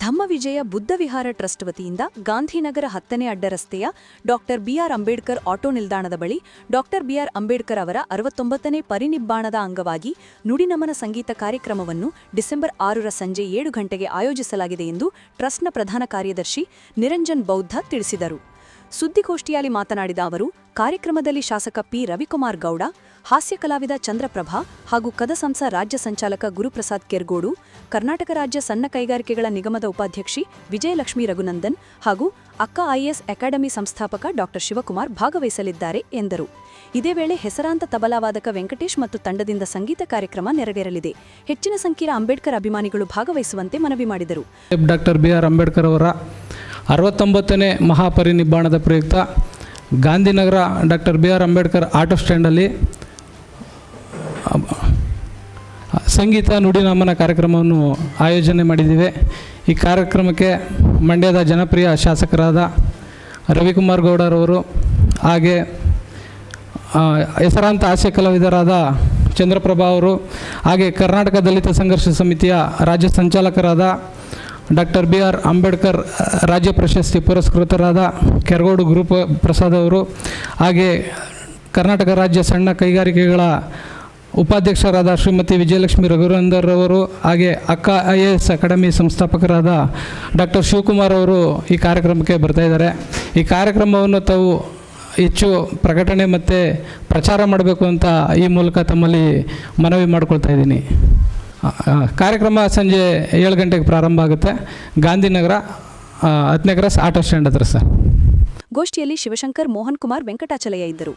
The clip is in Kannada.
ಧಮ್ಮವಿಜಯ ಬುದ್ಧ ವಿಹಾರ ಟ್ರಸ್ಟ್ ವತಿಯಿಂದ ಗಾಂಧಿನಗರ ಹತ್ತನೇ ಅಡ್ಡರಸ್ತೆಯ doctor B R Ambedkar auto ನಿಲ್ದಾಣದ ಬಳಿ ಡಾಕ್ಟರ್ ಬಿಆರ್ ಅಂಬೇಡ್ಕರ್ ಅವರ ಅರವತ್ತೊಂಬತ್ತನೇ ಪರಿನಿಬ್ಬಾಣದ ಅಂಗವಾಗಿ ನುಡಿನಮನ ಸಂಗೀತ ಕಾರ್ಯಕ್ರಮವನ್ನು ಡಿಸೆಂಬರ್ ಆರರ ಸಂಜೆ ಏಳು ಗಂಟೆಗೆ ಆಯೋಜಿಸಲಾಗಿದೆ ಎಂದು ಟ್ರಸ್ಟ್ನ ಪ್ರಧಾನ ಕಾರ್ಯದರ್ಶಿ ನಿರಂಜನ್ ಬೌದ್ಧ ತಿಳಿಸಿದರು. ಸುದ್ದಿಗೋಷ್ಠಿಯಲ್ಲಿ ಮಾತನಾಡಿದ ಅವರು, ಕಾರ್ಯಕ್ರಮದಲ್ಲಿ ಶಾಸಕ ಪಿ. ರವಿಕುಮಾರ್ ಗೌಡ, ಹಾಸ್ಯ ಕಲಾವಿದ ಚಂದ್ರಪ್ರಭಾ ಹಾಗೂ ಕದಸಂಸ ರಾಜ್ಯ ಸಂಚಾಲಕ ಗುರುಪ್ರಸಾದ್ ಕೆರ್ಗೋಡು, ಕರ್ನಾಟಕ ರಾಜ್ಯ ಸಣ್ಣ ಕೈಗಾರಿಕೆಗಳ ನಿಗಮದ ಉಪಾಧ್ಯಕ್ಷಿ ವಿಜಯಲಕ್ಷ್ಮಿ ರಘುನಂದನ್ ಹಾಗೂ ಅಕ್ಕ ಐಎಸ್ ಅಕಾಡೆಮಿ ಸಂಸ್ಥಾಪಕ ಡಾ. ಶಿವಕುಮಾರ್ ಭಾಗವಹಿಸಲಿದ್ದಾರೆ ಎಂದರು. ಇದೇ ವೇಳೆ ಹೆಸರಾಂತ ತಬಲಾವಾದಕ ವೆಂಕಟೇಶ್ ಮತ್ತು ತಂಡದಿಂದ ಸಂಗೀತ ಕಾರ್ಯಕ್ರಮ ನೆರವೇರಲಿದೆ. ಹೆಚ್ಚಿನ ಸಂಖ್ಯೆಯ ಅಂಬೇಡ್ಕರ್ ಅಭಿಮಾನಿಗಳು ಭಾಗವಹಿಸುವಂತೆ ಮನವಿ ಮಾಡಿದರು. Doctor B. ಆರ್. ಅಂಬೇಡ್ಕರ್ ಅವರ ಅರವತ್ತೊಂಬತ್ತನೇ ಮಹಾಪರಿನಿಬ್ಬಾಣದ ಪ್ರಯುಕ್ತ Gandhinagar doctor B R Ambedkar auto ಸ್ಟ್ಯಾಂಡಲ್ಲಿ, ಸಂಗೀತ ನುಡಿನಾಮನ ಕಾರ್ಯಕ್ರಮವನ್ನು ಆಯೋಜನೆ ಮಾಡಿದ್ದೀವಿ. ಈ ಕಾರ್ಯಕ್ರಮಕ್ಕೆ ಮಂಡ್ಯದ ಜನಪ್ರಿಯ ಶಾಸಕರಾದ ರವಿಕುಮಾರ್ ಗೌಡರವರು ಹಾಗೆ ಹೆಸರಾಂತ ಹಾಸ್ಯ ಕಲಾವಿದರಾದ ಚಂದ್ರಪ್ರಭಾ ಅವರು ಹಾಗೆ ಕರ್ನಾಟಕ ದಲಿತ ಸಂಘರ್ಷ ಸಮಿತಿಯ ರಾಜ್ಯ ಸಂಚಾಲಕರಾದ ಡಾಕ್ಟರ್ ಬಿ ಆರ್ ಅಂಬೇಡ್ಕರ್, ರಾಜ್ಯ ಪ್ರಶಸ್ತಿ ಪುರಸ್ಕೃತರಾದ ಕೆರಗೋಡು ಗುರುಪ ಪ್ರಸಾದ್ ಅವರು ಹಾಗೆ ಕರ್ನಾಟಕ ರಾಜ್ಯ ಸಣ್ಣ ಕೈಗಾರಿಕೆಗಳ ಉಪಾಧ್ಯಕ್ಷರಾದ ಶ್ರೀಮತಿ ವಿಜಯಲಕ್ಷ್ಮಿ ರಘುರಂದರ್ ಅವರು ಹಾಗೆ Akka I A S academy ಸಂಸ್ಥಾಪಕರಾದ ಡಾಕ್ಟರ್ ಶಿವಕುಮಾರ್ ಅವರು ಈ ಕಾರ್ಯಕ್ರಮಕ್ಕೆ ಬರ್ತಾ ಇದ್ದಾರೆ. ಈ ಕಾರ್ಯಕ್ರಮವನ್ನು ತಾವು ಹೆಚ್ಚು ಪ್ರಕಟಣೆ ಮತ್ತು ಪ್ರಚಾರ ಮಾಡಬೇಕು ಅಂತ ಈ ಮೂಲಕ ತಮ್ಮಲ್ಲಿ ಮನವಿ ಮಾಡ್ಕೊಳ್ತಾ ಇದ್ದೀನಿ. ಕಾರ್ಯಕ್ರಮ ಸಂಜೆ ಏಳು ಗಂಟೆಗೆ ಪ್ರಾರಂಭ ಆಗುತ್ತೆ. ಗಾಂಧಿನಗರ ಹತ್ತನೇ ಕ್ರಾಸ್ ಆಟೋ ಸ್ಟ್ಯಾಂಡ್ ಹತ್ರ ಸರ್. ಗೋಷ್ಠಿಯಲ್ಲಿ ಶಿವಶಂಕರ್, ಮೋಹನ್ ಕುಮಾರ್, ವೆಂಕಟಾಚಲಯ್ಯ ಇದ್ದರು.